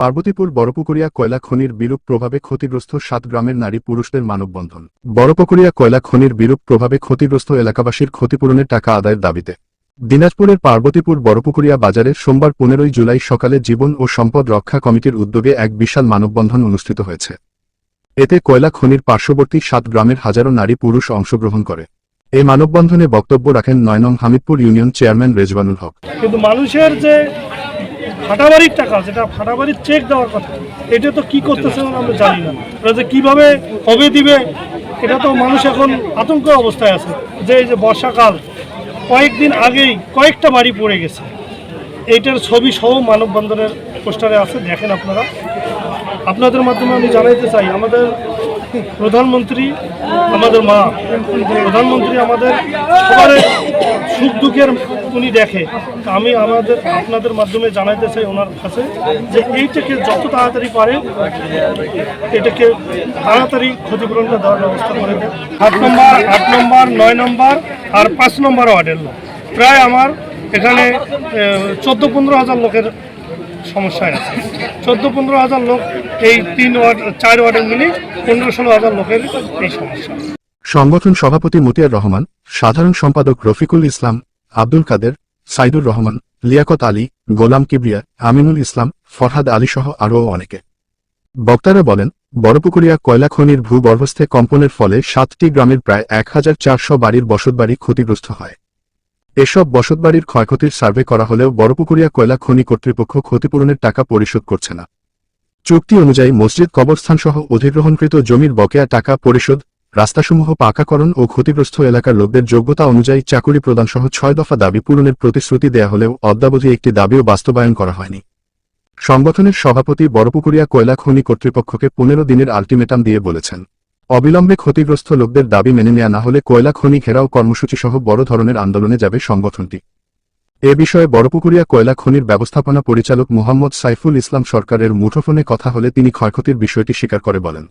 পার্বতীপুর বড়পুকুরিয়া কয়লা খনির বিরূপ প্রভাবে ক্ষতিগ্রস্ত সাত গ্রামের নারী পুরুষদের মানববন্ধন। বড়পুকুরিয়া কয়লা খনির বিরূপ প্রভাবে ক্ষতিগ্রস্ত এলাকাবাসীর ক্ষতিপূরণের টাকা আদায়ের দাবিতে। দিনাজপুরের পার্বতীপুর বড়পুকুরিয়া বাজারে সোমবার পনেরোই জুলাই সকালে জীবন ও সম্পদ রক্ষা কমিটির উদ্যোগে এক বিশাল মানববন্ধন অনুষ্ঠিত হয়েছে। এতে কয়লা খনির পার্শ্ববর্তী সাত গ্রামের হাজারো নারী পুরুষ অংশগ্রহণ করে। এই মানববন্ধনে বক্তব্য রাখেন নয় নং হামিদপুর ইউনিয়ন চেয়ারম্যান রেজবানুল হক। কিন্তু মানুষের যে ফাটাবাড়ির টাকা, যেটা ফাটাবাড়ির চেক দেওয়ার কথা, এটা তো কি করতেছে আমরা জানি না। ওরা যে কীভাবে কবে দিবে, এটা তো মানুষ এখন আতঙ্ক অবস্থায় আছে। যে এই যে বর্ষাকাল, কয়েকদিন আগেই কয়েকটা বাড়ি পড়ে গেছে। এইটার ছবি সহ মানববন্ধনের পোস্টারে আছে, দেখেন আপনারা। আপনাদের মাধ্যমে আমি জানাইতে চাই, আমাদের প্রধানমন্ত্রী আমাদের মা, প্রধানমন্ত্রী আমাদের সবার সুখ দুঃখের উনি দেখে। আমি আমাদের, আপনাদের মাধ্যমে জানাইতে চাই ওনার কাছে যে এইটাকে যত তাড়াতাড়ি পারে, এটাকে তাড়াতাড়ি ক্ষতিপূরণটা দেওয়ার ব্যবস্থা করে দেয় আট নম্বর আট নম্বর, নয় নম্বর আর পাঁচ নম্বর ওয়ার্ডের লোক। প্রায় আমার এখানে চোদ্দ, পনেরো হাজার লোকের সমস্যায় আছে। চোদ্দ, পনেরো হাজার লোক এই তিন ওয়ার্ড, চার ওয়ার্ডের মিলে পনেরো ষোলো হাজার লোকের এই সমস্যা। সংগঠন সভাপতি মতিয়ার রহমান, সাধারণ সম্পাদক রফিকুল ইসলাম, আব্দুল কাদের, সাইদুর রহমান, লিয়াকত আলী, গোলাম কিবরিয়া, আমিনুল ইসলাম, ফরহাদ আলী সহ আরও অনেকে। বক্তারা বলেন, বড়পুকুরিয়া কয়লা খনির ভূগর্ভস্থে কম্পনের ফলে সাতটি গ্রামের প্রায় এক হাজার চারশো বাড়ির বসতবাড়ি ক্ষতিগ্রস্ত হয়। এসব বসতবাড়ির ক্ষয়ক্ষতির সার্ভে করা হলেও বড়পুকুরিয়া কয়লা খনি কর্তৃপক্ষ ক্ষতিপূরণের টাকা পরিশোধ করছে না। চুক্তি অনুযায়ী মসজিদ কবরস্থান সহ অধিগ্রহণকৃত জমির বকেয়া টাকা পরিশোধ, রাস্তাসমূহ পাকাকরণ ও ক্ষতিগ্রস্ত এলাকার লোকদের যোগ্যতা অনুযায়ী চাকুরি প্রদান সহ ছয় দফা দাবি পূরণের প্রতিশ্রুতি দেয়া হলেও অদ্যাবধি একটি দাবিও বাস্তবায়ন করা হয়নি। সংগঠনের সভাপতি বড়পুকুরিয়া কয়লা খনি কর্তৃপক্ষকে পনেরো দিনের আলটিমেটাম দিয়ে বলেছেন, অবিলম্বে ক্ষতিগ্রস্ত লোকদের দাবি মেনে নেওয়া না হলে কয়লা খনি ঘেরাও কর্মসূচি সহ বড় ধরনের আন্দোলনে যাবে সংগঠনটি। এ বিষয়ে বড়পুকুরিয়া কয়লা খনির ব্যবস্থাপনা পরিচালক মোহাম্মদ সাইফুল ইসলাম সরকারের মুঠোফোনে কথা হলে তিনি ক্ষয়ক্ষতির বিষয়টি স্বীকার করে বলেন।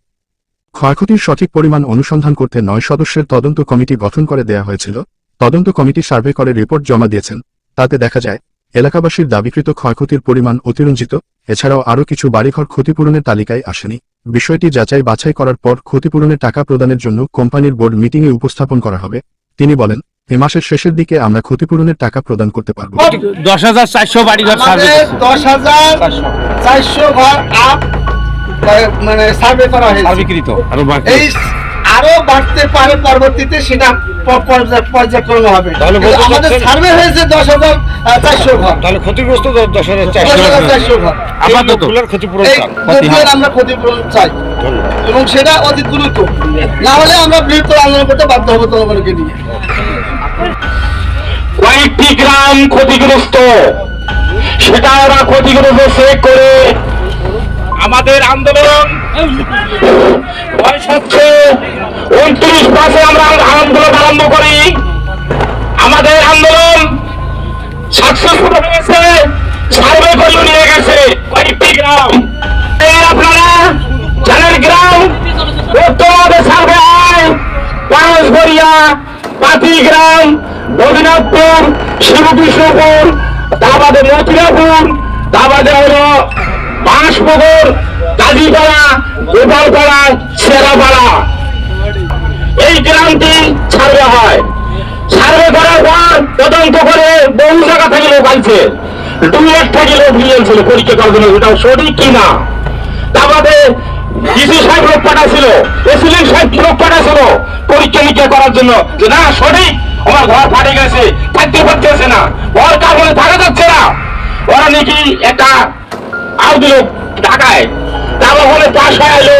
ক্ষয়ক্ষতির সঠিক পরিমাণ অনুসন্ধান করতে নয় সদস্যের তদন্ত কমিটি গঠন করে দেয়া হয়েছিল। তদন্ত কমিটি সার্ভে করে রিপোর্ট জমা দিয়েছেন। তাতে দেখা যায়, এলাকাবাসীর দাবিকৃত ক্ষয়ক্ষতির পরিমাণ অতিরঞ্জিত, এছাড়াও আরও কিছু বাড়িঘর ক্ষতিপূরণের তালিকায় আসেনি। বিষয়টি যাচাই বাছাই করার পর ক্ষতিপূরণের টাকা প্রদানের জন্য কোম্পানির বোর্ড মিটিংয়ে উপস্থাপন করা হবে, তিনি বলেন। এ মাসের শেষের দিকে আমরা ক্ষতিপূরণের টাকা প্রদান করতে পারব। দশ হাজার চারশো বাড়ি ঘর দশ হাজার চারশো ঘর আপ মানে সার্ভে করা হয়েছে। সার্বিকৃত আরও এই আরও বাড়তে পারে পরবর্তীতে সেটা পর্যায়ক্রম হবে। তাহলে বলতে কিন্তু আমাদের সার্ভে হয়েছে দশ হাজার চারশো ঘর। তাহলে ক্ষতিগ্রস্ত দশ হাজার চারশো ঘর। আপাতত ক্ষতিপূরণ আমরা ক্ষতিপূরণ চাই। এবং সেটা অতি দ্রুত। না হলে আমরা বৃহত্তর আন্দোলন করতে বাধ্য হব জনগণকে নিয়ে। কয়েকটি গ্রাম ক্ষতিগ্রস্ত। সেটা ওরা ক্ষতিগ্রস্ত চেক করে। আমাদের আন্দোলন হচ্ছে উনত্রিশ মাসে আমরা আন্দোলন আরম্ভ করি। আমাদের আন্দোলন সাকসেসফুল হয়েছে, সার্ভে করে নিয়ে গেছে কয়েকটি গ্রাম। আপনারা জানেন গ্রাম উত্তরভাবে সার্ভে হয় পারসগড়িয়া পাতিগ্রাম রবীনাথপুর শিবকৃষ্ণপুর তারবাদে মথুরাপুর তারবাদে হলো বাঁশপুকুর কাজীপাড়া গোপালপাড়া সেরাপাড়া এই গ্রামটি সার্ভে হয়। সার্ভে করার পর তদন্ত করে বহু জায়গা থেকে লোক আনছে। ডুয়েট থেকে লোক নিয়ে আনছিল পরীক্ষা করার জন্য। ওটা সঠিক কিনা তারপরে ডিসি সাহেব লোক পাঠাছিল এসিলেন সাহেব লোক পাঠাছিল পরীক্ষা নিরীক্ষা করার জন্য যে না সঠিক আমার ঘর ফাটে গেছে, থাকতে পারতেছে না, ঘর কারণে থাকা যাচ্ছে না। ওরা নাকি একটা আউ দিল ঢাকায়, তারপর হলে পাশ হয়ে এলো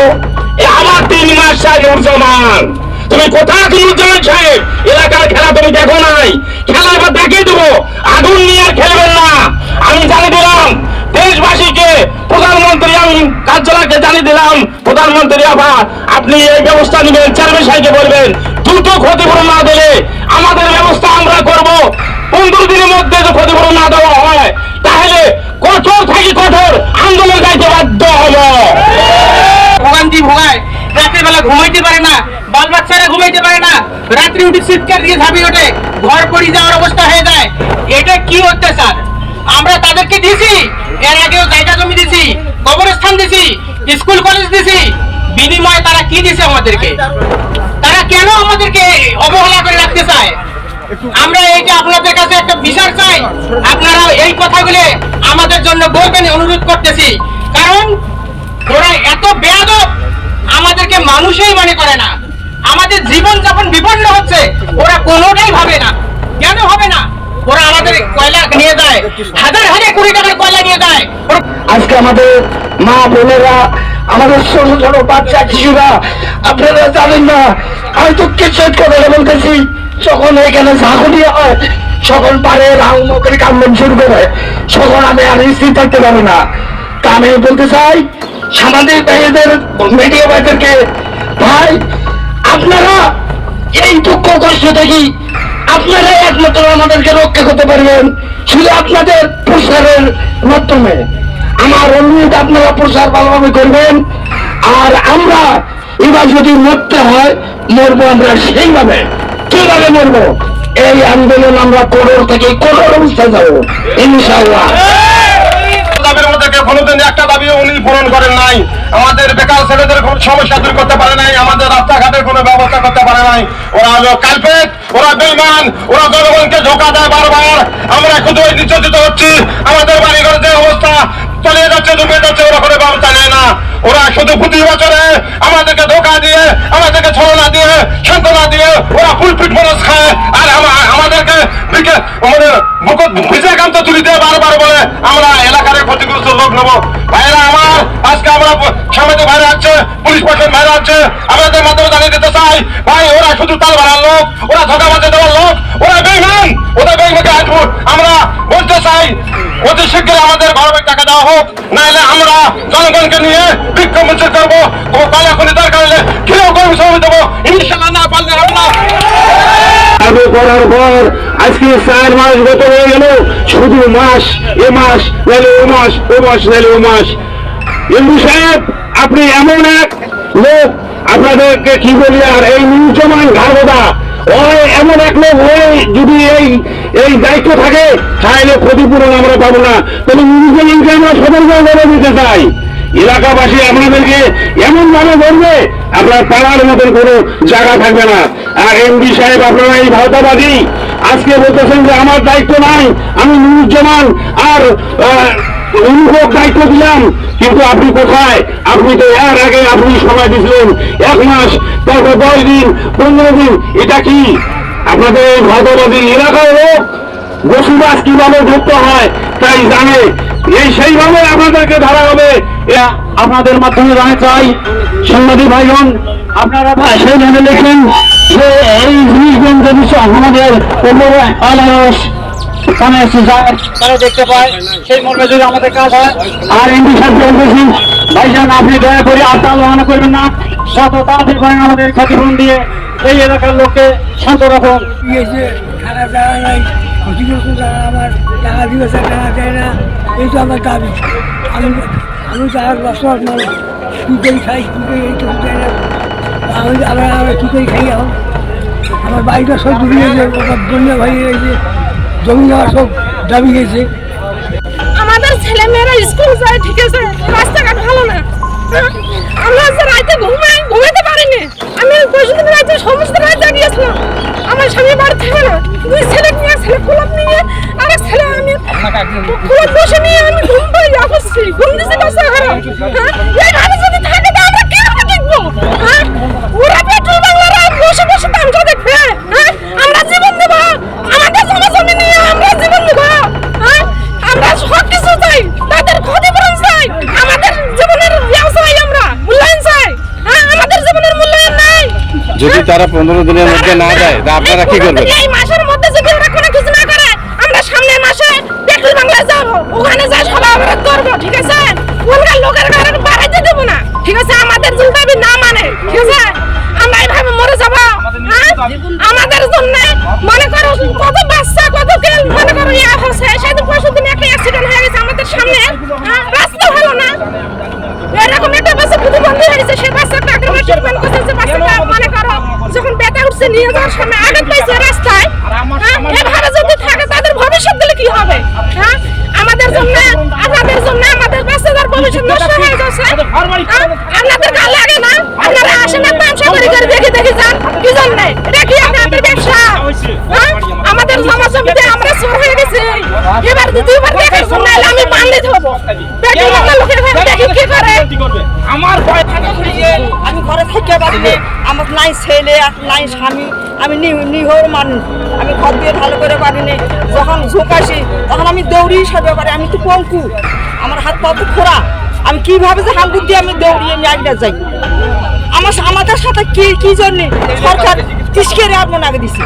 আমার তিন মাস চাই নুরজামান তুমি কোথায় আছো নুরজামান সাহেব? এলাকার খেলা তুমি দেখো নাই। খেলা এবার দেখিয়ে দেবো। আগুন নিয়ে আর খেলবেন না। আমি জানি দিলাম দেশবাসীকে প্রধানমন্ত্রী, আমি কার্যালয়কে জানিয়ে দিলাম, প্রধানমন্ত্রী আবার আপনি এই ব্যবস্থা নেবেন, চেয়ারম্যান সাহেবকে বলবেন, দ্রুত ক্ষতিপূরণ না দিলে আমাদের ব্যবস্থা আমরা করব। পনেরো দিনের মধ্যে যদি ক্ষতিপূরণ না দেওয়া হয়, তাহলে কঠোর থেকে কঠোর আন্দোলন গাইতে বাধ্য হব। ভোগান্তি ভোগায় রাতের বেলা ঘুমাইতে পারে না বাল বাচ্চারা ঘুমাইতে পারে না, রাত্রি উঠে চিৎকার দিয়ে ঝাঁপিয়ে ওঠে, ঘর পড়ি যাওয়ার অবস্থা হয়ে যায়। এটা কি অত্যাচার? আমরা তাদেরকে দিছি। এর আগেও জায়গা জমি দিছি, কবরস্থান দিছি, স্কুল, কলেজ দিছি। বিনিময়ে তারা কি দিছে আমাদেরকে? তারা কেন আমাদেরকে অবহেলা করে রাখতে চায়? আমরা এই যে আপনাদের কাছে একটা বিচার চাই। আপনারা এই কথাগুলো আমাদের জন্য বলবেন, অনুরোধ করতেছি। কারণ ওরা এত বেয়াদব, আমাদেরকে মানুষই মনে করে না। আমাদের জীবন যখন বিপন্ন হচ্ছে, ওরা কোনোটাই ভাবে না। কেন হবে না? ওরা আমাদের কয়লা নিয়ে যায়। হাজার হাজার কোটি টাকার কয়লা নিয়ে যায়। আজকে আমাদের মা বোনেরা, আমাদের ছোট ছোট বাচ্চা শিশুরা, আপনারা জানেন না, আমি দুঃখের সহিত কথা বলতেছি, যখন এখানে ঝাঁকুনি হয় তখন পারে রাউ করে কামড় শুরু করে, তখন আমি আর স্থির থাকতে পারি না। তা আমি বলতে চাই, সামাজিক ভাইদের মিডিয়া ভাইদেরকে, ভাই, আপনারা এই দুঃখ কষ্ট থেকে আপনারা একমাত্র আমাদেরকে রক্ষা করতে পারবেন। শুধু আপনাদের প্রসারের মাধ্যমে। আমার অনুরোধ আপনারা প্রচার ভালোভাবে করবেন। আর আমরা এবার যদি মরতে হয়, মরবো আমরা সেইভাবে। কীভাবে মরবো? এই আন্দোলন আমরা করোর থেকে করোর অবস্থায় যাব নাই। আমাদের বেকার ছেলেদের কোনো সমস্যা দূর করতে পারে নাই। আমাদের রাস্তাঘাটের কোনো ব্যবস্থা করতে পারে নাই। হলো কালপেট, ওরা বেইমান, ওরা জনগণকে ধোকা দেয় বারবার। আমরা শুধু ওই নির্যাতিত হচ্ছি। আমাদের বাড়িঘর যে অবস্থা চলে যাচ্ছে ডুবে যাচ্ছে, ওরা কোনো ব্যবস্থা নেয় না। ওরা শুধু প্রতি বছরে আমাদেরকে ধোকা দিয়ে, আমাদেরকে ছলনা দিয়ে, সান্ত্বনা দিয়ে ওরা ফুল পিট বরস খায়। আর আমাদেরকে আমাদের বুকত ভিজে কান্ত তুলি দিয়ে বারবার বলে, আমরা এলাকার ক্ষতিগ্রস্ত লোক নেব। ভাইরা আমার, আজকে আমরা সামাজিক ভাইরা আছে, পুলিশ প্রশাসন ভাইরা আছে আমাদের মাধ্যমে জানিয়ে দিতে চাই। ভাই, ওরা শুধু তাল বাড়ার লোক, ওরা ধোকা বাজে দেওয়ার লোক, ওরা বেইমান ওদের বেইমানকে আসব আমরা বলতে চাই, অতি শীঘ্রই আমাদের গরমের টাকা দেওয়া হোক নাহলে আমরা জনগণকে নিয়ে বিক্ষোভ মিছিল করব। ও কলাখনি দরকার হলে ঘিরেও কর্মী সমিতি দেবো। ইনশাল্লাহ না পারলে আমরা করার পর আজকে চার মাস গত হয়ে গেল, শুধু মাস, এ মাস নাহলে ও মাস ও মাস নাহলে ও মাস। ইন্দু সাহেব, আপনি এমন এক লোক আপনাদেরকে কি বলি, আর এই নিউজমান ঘাড়বোদা ওই এমন এক লোক হয়ে যদি এই এই দায়িত্ব থাকে, তাহলে ক্ষতিপূরণ আমরা পাবো না। তাহলে নিউজমানকে আমরা সতর্ক করে দিতে চাই। এলাকাবাসী আপনাদেরকে এমন ভাবে বলবে, আপনার পাড়ার মতন কোনো জায়গা থাকবে না। আর এমডি সাহেব, আপনারা এই ভারতাবাদী আজকে বলতেছেন যে আমার দায়িত্ব নাই, আমি নুরুজ্জামান আর অনুভব দায়িত্ব দিলাম, কিন্তু আপনি কোথায়? আপনি তো এর আগে আপনি সময় দিয়েছিলেন। এক মাস, তারপর দশ দিন, পনেরো দিন, এটা কি? আপনাদের এই ভারতাবাদী এলাকার লোক বসুবাস কীভাবে ঢুকতে হয়, তাই জানে। এই সেইভাবে আপনাদেরকে ধরা হবে। আপনাদের মাধ্যমে জানা চাই, সাংবাদিক ভাইগণ, আপনারা সেইভাবে লেখেন যে এই জিনিসগুলো যদি আমাদের আলাস তারা দেখতে পায় সেই মর্মে যদি আমাদের কাজ হয়। আর এমপি সাহেব বলতেছি ভাইজান আপনি দয়া করে আর তালবাহানা করবেন না। যত তাড়াতাড়ি করেন আমাদের ক্ষতিপূরণ দিয়ে। এই এলাকার লোককে শান্ত রাখুন। নাই ক্ষতিগ্রস্ত যারা আমার টাকা দিয়েছে টাকা দেয় না। এই তো আমার দাবি। আমি আমি বছর মানুষ। কী করে খাই কী করে এই তো দেয় না। আমি আমরা আমরা কী করে খাই এখন? আমার বাড়িটা সব ডুবে গেছে ওটা বন্যা ভাই গেছে। জমি নেওয়া সব দাবি গেছে আমাদের ছেলে মেয়েরা স্কুল যায় ঠিক আছে রাস্তাঘাট ভালো না। হ্যাঁ? আমরা যে রাতে ঘুমাই ঘুমাইতে পারিনি। আমি পরশুদিন রাতে সমস্ত রাত জাগিয়েছিলাম। আমার স্বামী বাড়ি থাকে না দুই ছেলে নিয়ে ছেলে কুলাপ নিয়ে আরেক ছেলে আমি কুলাপ বসে নিয়ে আমি ঘুম পাই ঘুম দিছি বাসা ঘরে যদি তারা পনেরো দিনের মধ্যে না দেয়, তা আপনারা কি করবেন? এই মাসের মধ্যে যদি ওরা কোনো কিছু না করে, আমরা সামনের মাসে পেট্রোল বাংলা যাব, ওখানে যাই সবাই অবরোধ করব, ঠিক আছে? লোকের ঘরে বাড়াইতে দেবো না, ঠিক আছে? আমাদের জন্য দাবি না মানে ঠিক আছে? আমরা এইভাবে মরে যাব হ্যাঁ? আমাদের জন্য মনে করো কত বাচ্চা, কত কেল মনে করো ইয়া হচ্ছে সেদিন পরশু দিন একটা অ্যাক্সিডেন্ট হয়ে গেছে আমাদের সামনে হ্যাঁ? রাস্তা ভালো না এরকম একটা বাচ্চা প্রতিবন্ধী হয়ে গেছে সে বাচ্চাটা আগে ট্রিটমেন্ট করছে সে বাচ্চাটা মনে করো যখন ব্যথা উঠছে নিয়ে যাওয়ার সময় আঘাত পাইছে রাস্তায় হ্যাঁ? এভাবে যদি থাকে তাদের ভবিষ্যৎ দিলে কি হবে হ্যাঁ আমাদের জন্য আপনাদের জন্য আমাদের বাচ্চাদের ভবিষ্যৎ নষ্ট হয়ে যাচ্ছে? আপনাদের গাল লাগে না? আপনারা আসেন না তামসা করে করে দেখে দেখে যান। কি জন্য? এটা কি আপনাদের ব্যবসা? হ্যাঁ? আমাদের সমাজ জমিতে আমরা চোর হয়ে গেছি। এবার দ্বিতীয়বার দেখার জন্য আমি বান্দিত হব। বেটি লোকের ঘরে দেখি কি করে আমার ভয় আমি ঘরে থেকে পারিনি আমার নাই ছেলে, নাই স্বামী, আমি নিহর মানুষ। আমি ঘর দিয়ে ভালো করে পারিনি যখন ঝোঁকাসি তখন আমি দৌড়ি সাজতে পারি আমি তো পঙ্কু। আমার হাত পা তো খোরা আমি কীভাবে যে হাঙ্গুর দিয়ে আমি দৌড়িয়ে নিয়ে যাই? আমার আমাদের সাথে কি কি জন্য সরকার তিসকে আর মনে আগে দিছি?